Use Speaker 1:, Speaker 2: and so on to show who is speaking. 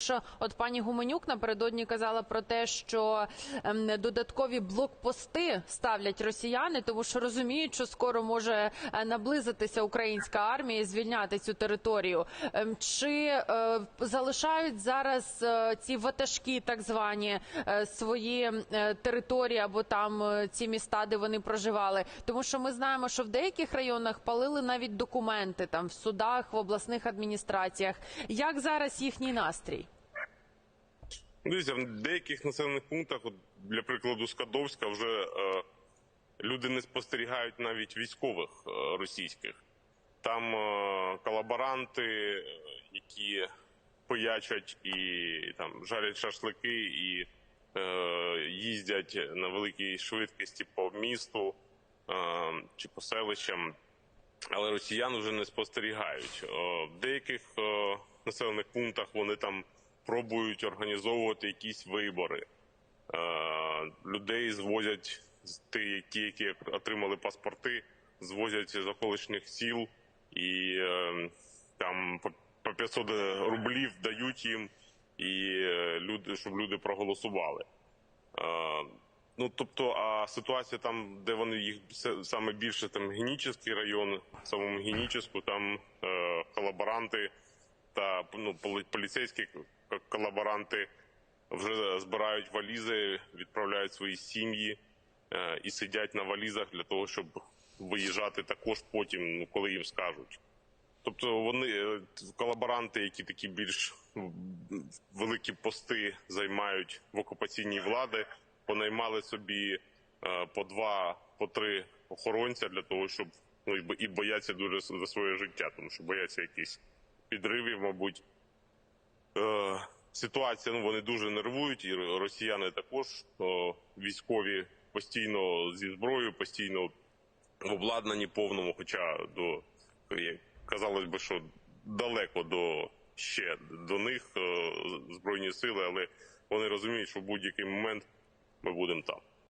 Speaker 1: Що от пані Гуменюк напередодні казала про те, що ем, додаткові блокпости ставлять росіяни, тому що розуміють, що скоро може е, наблизитися українська армія і звільняти цю територію. Ем, чи е, залишають зараз е, ці ватажки, так звані, свої території або там ці міста, де вони проживали? Тому що ми знаємо, що в деяких районах палили навіть документи там в судах, в обласних адміністраціях. Як зараз їхній настрій?
Speaker 2: Дивіться, в деяких населених пунктах, от, для прикладу, Скадовська, вже е, люди не спостерігають навіть військових е, російських. Там е, колаборанти, е, які пиячать і там жарять шашлики і е, їздять на великій швидкості по місту е, чи по селищам, але росіян вже не спостерігають. Е, В деяких е, населених пунктах вони там пробують організовувати якісь вибори. Е, Людей звозять ті, ті, які отримали паспорти, звозять з околичних сіл і е, там по- по 500 рублів дають їм, і е, люди, щоб люди проголосували. Ну, тобто, а ситуація там, де вони їх саме більше, там Генічеський район, самому Геніческу, там колаборанти та ну, поліцейські колаборанти вже збирають валізи, відправляють свої сім'ї е, і сидять на валізах для того, щоб виїжджати також потім, ну, коли їм скажуть. Тобто вони е, колаборанти, які такі більш великі пости займають в окупаційній влади, понаймали собі е, по два, по три охоронця для того, щоб ну і бо- і бояться дуже за своє життя, тому що бояться якісь підривів, мабуть. Е, ситуація, ну вони дуже нервують, і росіяни також е, військові постійно зі зброєю, постійно в обладнанні повному, хоча до казалось би, що далеко до ще до них е, збройні сили, але вони розуміють, що в будь-який момент ми будемо там.